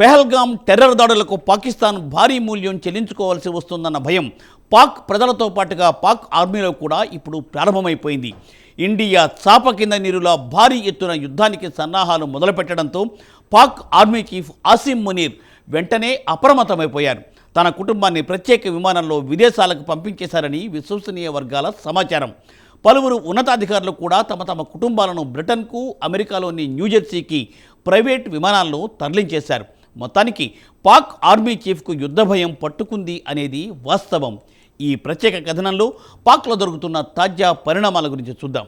Pahalgam terror దాడులకు పాకిస్తాన్ భారీ మూల్యం చెల్లించుకోవాల్సి వస్తుందన్న భయం పాక్ ప్రజలతో పాటుగా పాక్ ఆర్మీలో కూడా ఇప్పుడు ప్రారంభమైపోయింది. ఇండియా చాప కింద నీరులా భారీ ఎత్తున యుద్ధానికి సన్నాహాలు మొదలుపెట్టడంతో పాక్ ఆర్మీ చీఫ్ ఆసిమ్ మునీర్ వెంటనే అప్రమత్తమైపోయారు. తన కుటుంబాన్ని ప్రత్యేక విమానంలో విదేశాలకు పంపించేశారని విశ్వసనీయ వర్గాల సమాచారం. పలువురు ఉన్నతాధికారులు కూడా తమ తమ కుటుంబాలను బ్రిటన్కు అమెరికాలోని న్యూజెర్సీకి ప్రైవేట్ విమానాల్లో తరలించేశారు. మొత్తానికి పాక్ ఆర్మీ చీఫ్కు యుద్ధ భయం పట్టుకుంది అనేది వాస్తవం. ఈ ప్రత్యేక కథనంలో పాక్లో దొరుకుతున్న తాజా పరిణామాల గురించి చూద్దాం.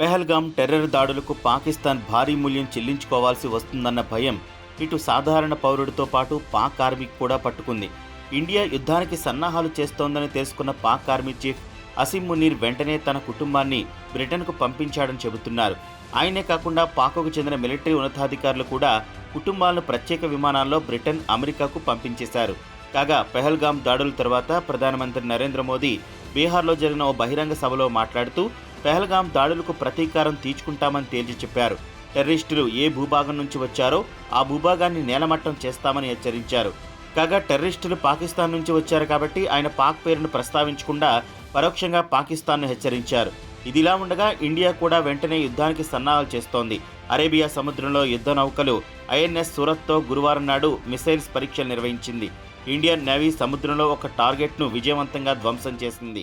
పెహల్గాం టెర్రర్ దాడులకు పాకిస్తాన్ భారీ మూల్యం చెల్లించుకోవాల్సి వస్తుందన్న భయం ఇటు సాధారణ పౌరుడితో పాటు పాక్ ఆర్మీకి కూడా పట్టుకుంది. ఇండియా యుద్ధానికి సన్నాహాలు చేస్తోందని తెలుసుకున్న పాక్ ఆర్మీ చీఫ్ అసిం మునీర్ వెంటనే తన కుటుంబాన్ని బ్రిటన్కు పంపించాడని చెబుతున్నారు. ఆయనే కాకుండా పాక్కు చెందిన మిలిటరీ ఉన్నతాధికారులు కూడా కుటుంబాలను ప్రత్యేక విమానాల్లో బ్రిటన్ అమెరికాకు పంపించేశారు. కాగా పెహల్గాం దాడుల తర్వాత ప్రధానమంత్రి నరేంద్ర మోదీ బీహార్లో జరిగిన ఓ బహిరంగ సభలో మాట్లాడుతూ పెహల్గాం దాడులకు ప్రతీకారం తీర్చుకుంటామని తేల్చి చెప్పారు. టెర్రరిస్టులు ఏ భూభాగం నుంచి వచ్చారో ఆ భూభాగాన్ని నేలమట్టం చేస్తామని హెచ్చరించారు. కాగా టెర్రరిస్టులు పాకిస్తాన్ నుంచి వచ్చారు కాబట్టి ఆయన పాక్ పేరును ప్రస్తావించకుండా పరోక్షంగా పాకిస్తాన్ను హెచ్చరించారు. ఇదిలా ఉండగా ఇండియా కూడా వెంటనే యుద్ధానికి సన్నాహాలు చేస్తోంది. అరేబియా సముద్రంలో యుద్ధ నౌకలు ఐఎన్ఎస్ సూరత్తో గురువారం నాడు మిసైల్స్ పరీక్షలు నిర్వహించింది. ఇండియన్ నేవీ సముద్రంలో ఒక టార్గెట్ను విజయవంతంగా ధ్వంసం చేసింది.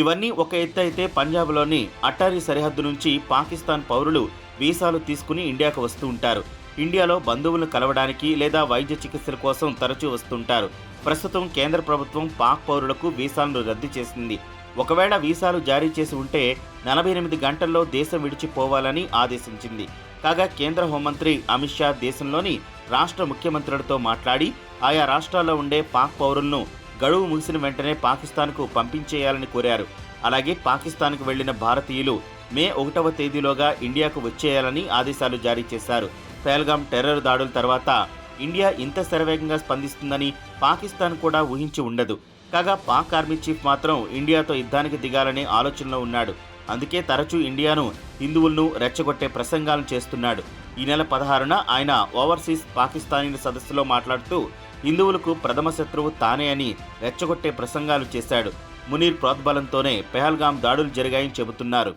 ఇవన్నీ ఒక ఎత్తు అయితే పంజాబ్లోని అటారీ సరిహద్దు నుంచి పాకిస్తాన్ పౌరులు వీసాలు తీసుకుని ఇండియాకు వస్తూ ఉంటారు. ఇండియాలో బంధువులను కలవడానికి లేదా వైద్య చికిత్సల కోసం తరచూ వస్తుంటారు. ప్రస్తుతం కేంద్ర ప్రభుత్వం పాక్ పౌరులకు వీసాలను రద్దు చేసింది. ఒకవేళ వీసాలు జారీ చేసి ఉంటే నలభై ఎనిమిది గంటల్లో దేశం విడిచిపోవాలని ఆదేశించింది. కాగా కేంద్ర హోంమంత్రి అమిత్ షా దేశంలోని రాష్ట్ర ముఖ్యమంత్రులతో మాట్లాడి ఆయా రాష్ట్రాల్లో ఉండే పాక్ పౌరులను గడువు ముగిసిన వెంటనే పాకిస్తాన్కు పంపించేయాలని కోరారు. అలాగే పాకిస్తాన్కు వెళ్ళిన భారతీయులు మే ఒకటవ తేదీలోగా ఇండియాకు వచ్చేయాలని ఆదేశాలు జారీ చేశారు. పేల్గాం టెర్రర్ దాడుల తర్వాత ఇండియా ఇంత శరవేగంగా స్పందిస్తుందని పాకిస్తాన్ కూడా ఊహించి ఉండదు. కాగా పాక్ ఆర్మీ చీఫ్ మాత్రం ఇండియాతో యుద్ధానికి దిగాలనే ఆలోచనలో ఉన్నాడు. అందుకే తరచూ ఇండియాను హిందువులను రెచ్చగొట్టే ప్రసంగాలను చేస్తున్నాడు. ఈ నెల పదహారున ఆయన ఓవర్సీస్ పాకిస్తానీ సదస్సులో మాట్లాడుతూ హిందువులకు ప్రథమ శత్రువు తానే అని రెచ్చగొట్టే ప్రసంగాలు చేశాడు. మునీర్ ప్రోద్బలంతోనే పెహల్గాం దాడులు జరిగాయని చెబుతున్నారు.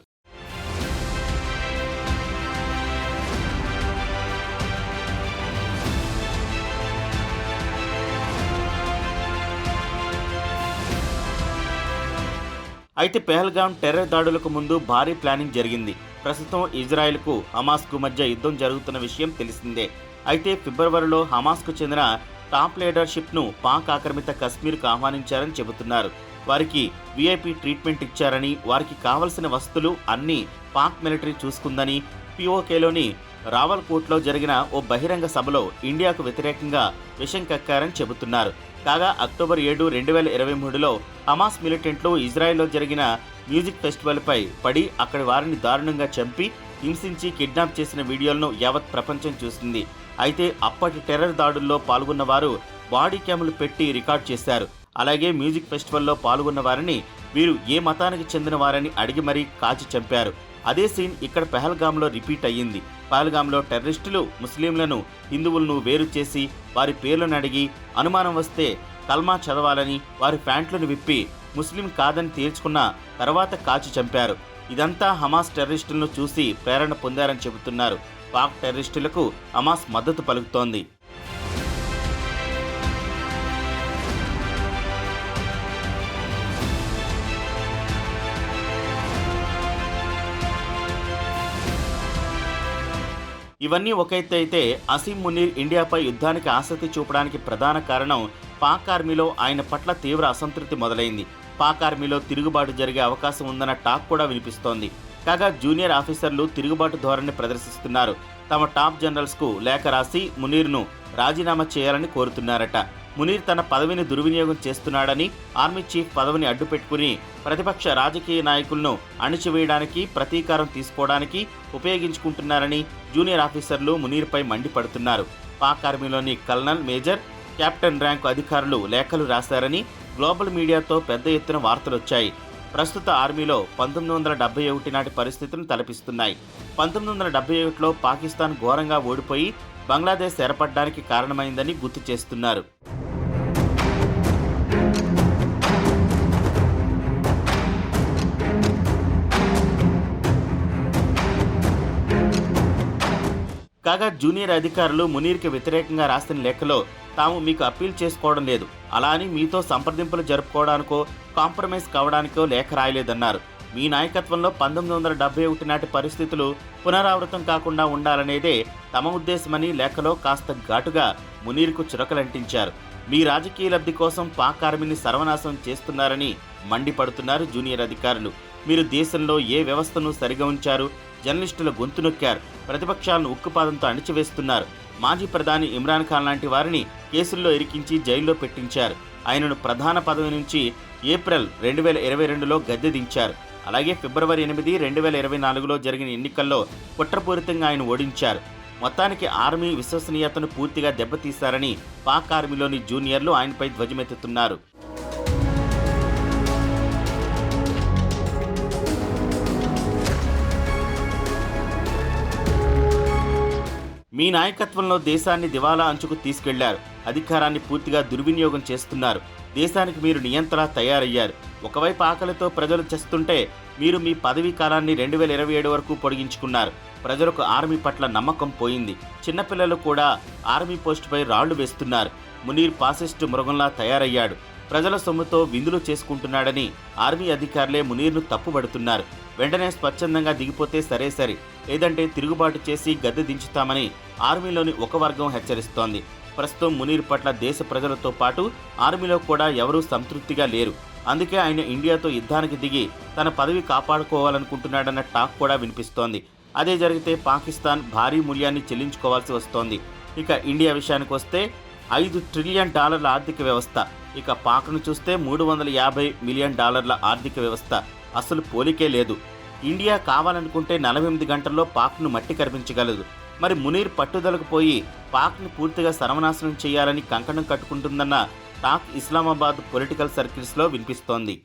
అయితే పెహల్గాం టెర్రర్ దాడులకు ముందు భారీ ప్లానింగ్ జరిగింది. ప్రస్తుతం ఇజ్రాయెల్కు హమాస్కు మధ్య యుద్ధం జరుగుతున్న విషయం తెలిసిందే. అయితే ఫిబ్రవరిలో హమాస్కు చెందిన టాప్ లీడర్షిప్ను పాక్ ఆక్రమిత కశ్మీర్కు ఆహ్వానించారని చెబుతున్నారు. వారికి వీఐపీ ట్రీట్మెంట్ ఇచ్చారని వారికి కావలసిన వస్తువులు అన్నీ పాక్ మిలిటరీ చూసుకుందని పిఓకేలోని రావల్కోట్లో జరిగిన ఓ బహిరంగ సభలో ఇండియాకు వ్యతిరేకంగా విషం కక్కారని చెబుతున్నారు. కాగా అక్టోబర్ ఏడు రెండు వేల ఇరవై మూడులో హమాస్ మిలిటెంట్లు ఇజ్రాయెల్లో జరిగిన మ్యూజిక్ ఫెస్టివల్పై పడి అక్కడి వారిని దారుణంగా చంపి హింసించి కిడ్నాప్ చేసిన వీడియోలను యావత్ ప్రపంచం చూసింది. అయితే అప్పటి టెర్రర్ దాడుల్లో పాల్గొన్న వారు బాడీ క్యాములు పెట్టి రికార్డ్ చేశారు. అలాగే మ్యూజిక్ ఫెస్టివల్లో పాల్గొన్న వారిని వీరు ఏ మతానికి చెందిన వారని అడిగి మరీ కాచి చంపారు. అదే సీన్ ఇక్కడ పెహల్గాంలో రిపీట్ అయ్యింది. పహల్గాంలో టెర్రరిస్టులు ముస్లింలను హిందువులను వేరు చేసి వారి పేర్లను అడిగి అనుమానం వస్తే కల్మా చదవాలని వారి ప్యాంట్లను విప్పి ముస్లిం కాదని తేల్చుకున్న తర్వాత కాచి చంపారు. ఇదంతా హమాస్ టెర్రరిస్టులను చూసి ప్రేరణ పొందారని చెబుతున్నారు. పాక్ టెర్రరిస్టులకు హమాస్ మద్దతు పలుకుతోంది. ఇవన్నీ ఒక ఎత్తు అయితే అసీం మునీర్ ఇండియాపై యుద్ధానికి ఆసక్తి చూపడానికి ప్రధాన కారణం పాక్ ఆర్మీలో ఆయన పట్ల తీవ్ర అసంతృప్తి మొదలైంది. పాక్ ఆర్మీలో తిరుగుబాటు జరిగే అవకాశం ఉందన్న టాక్ కూడా వినిపిస్తోంది. కాగా జూనియర్ ఆఫీసర్లు తిరుగుబాటు ధోరణి ప్రదర్శిస్తున్నారు. తమ టాప్ జనరల్స్కు లేఖ రాసి మునీర్ను రాజీనామా చేయాలని కోరుతున్నారట. మునీర్ తన పదవిని దుర్వినియోగం చేస్తున్నాడని ఆర్మీ చీఫ్ పదవిని అడ్డుపెట్టుకుని ప్రతిపక్ష రాజకీయ నాయకులను అణిచివేయడానికి ప్రతీకారం తీసుకోవడానికి ఉపయోగించుకుంటున్నారని జూనియర్ ఆఫీసర్లు మునీర్పై మండిపడుతున్నారు. పాక్ ఆర్మీలోని కల్నల్ మేజర్ కెప్టెన్ ర్యాంకు అధికారులు లేఖలు రాశారని గ్లోబల్ మీడియాతో పెద్ద ఎత్తున వార్తలొచ్చాయి. ప్రస్తుత ఆర్మీలో పంతొమ్మిది వందల డెబ్బై ఒకటి నాటి పరిస్థితులను తలపిస్తున్నాయి. పంతొమ్మిది వందల డెబ్బై ఒకటిలో పాకిస్తాన్ ఘోరంగా ఓడిపోయి బంగ్లాదేశ్ ఏర్పడడానికి కారణమైందని గుర్తు చేస్తున్నారు. కాగా జూనియర్ అధికారులు మునీర్కి వ్యతిరేకంగా రాసిన లేఖలో తాము మీకు అప్పీల్ చేసుకోవడం లేదు. అలా అని మీతో సంప్రదింపులు జరుపుకోవడానికో కాంప్రమైజ్ కావడానికో లేఖ రాయలేదన్నారు. మీ నాయకత్వంలో పంతొమ్మిది వందల డెబ్బై ఒకటి నాటి పరిస్థితులు పునరావృతం కాకుండా ఉండాలనేదే తమ ఉద్దేశమని లేఖలో కాస్త ఘాటుగా మునీర్కు చురకలంటించారు. మీ రాజకీయ లబ్ధి కోసం పాక్ ఆర్మీని సర్వనాశనం చేస్తున్నారని మండిపడుతున్నారు జూనియర్ అధికారులు. మీరు దేశంలో ఏ వ్యవస్థను సరిగా ఉంచారు జర్నలిస్టుల గొంతు నొక్కారు. ప్రతిపక్షాలను ఉక్కుపాదంతో అణిచివేస్తున్నారు. మాజీ ప్రధాని ఇమ్రాన్ ఖాన్ లాంటి వారిని కేసుల్లో ఇరికించి జైల్లో పెట్టించారు. ఆయనను ప్రధాన పదవి నుంచి ఏప్రిల్ రెండు వేల ఇరవై రెండులో గద్దె దించారు. అలాగే ఫిబ్రవరి ఎనిమిది రెండు వేల ఇరవై నాలుగులో జరిగిన ఎన్నికల్లో కుట్రపూరితంగా ఆయన ఓడించారు. మొత్తానికి ఆర్మీ విశ్వసనీయతను పూర్తిగా దెబ్బతీశారని పాక్ ఆర్మీలోని జూనియర్లు ఆయనపై ధ్వజమెత్తుతున్నారు. మీ నాయకత్వంలో దేశాన్ని దివాలా అంచుకు తీసుకెళ్ళారు. అధికారాన్ని పూర్తిగా దుర్వినియోగం చేస్తున్నారు. దేశానికి మీరు నియంత్రణ తయారయ్యారు. ఒకవైపు ఆకలితో ప్రజలు చేస్తుంటే మీరు మీ పదవీ కాలాన్ని రెండు వేల ఇరవై ఏడు వరకు పొడిగించుకున్నారు. ప్రజలకు ఆర్మీ పట్ల నమ్మకం పోయింది. చిన్నపిల్లలు కూడా ఆర్మీ పోస్టుపై రాళ్ళు వేస్తున్నారు. మునీర్ పాసిస్టు మృగంలా తయారయ్యాడు. ప్రజల సొమ్ముతో విందులు చేసుకుంటున్నాడని ఆర్మీ అధికారులే మునీర్ను తప్పుబడుతున్నారు. వెంటనే స్వచ్ఛందంగా దిగిపోతే సరే సరే. లేదంటే తిరుగుబాటు చేసి గద్దె దించుతామని ఆర్మీలోని ఒక వర్గం హెచ్చరిస్తోంది. ప్రస్తుతం మునీర్ పట్ల దేశ ప్రజలతో పాటు ఆర్మీలో కూడా ఎవరూ సంతృప్తిగా లేరు. అందుకే ఆయన ఇండియాతో యుద్ధానికి దిగి తన పదవి కాపాడుకోవాలనుకుంటున్నాడన్న టాక్ కూడా వినిపిస్తోంది. అదే జరిగితే పాకిస్తాన్ భారీ మూల్యాన్ని చెల్లించుకోవాల్సి వస్తోంది. ఇక ఇండియా విషయానికి వస్తే ఐదు ట్రిలియన్ డాలర్ల ఆర్థిక వ్యవస్థ. ఇక పాక్ను చూస్తే మూడు వందల యాభై మిలియన్ డాలర్ల ఆర్థిక వ్యవస్థ. అసలు పోలికే లేదు. ఇండియా కావాలనుకుంటే నలభై ఎనిమిది గంటల్లో పాక్ను మట్టి కరిపించగలదు. మరి మునీర్ పట్టుదలకు పోయి పాక్ను పూర్తిగా సర్వనాశనం చేయాలని కంకణం కట్టుకుంటుందన్న టాక్ ఇస్లామాబాద్ పొలిటికల్ సర్కిల్స్లో వినిపిస్తోంది.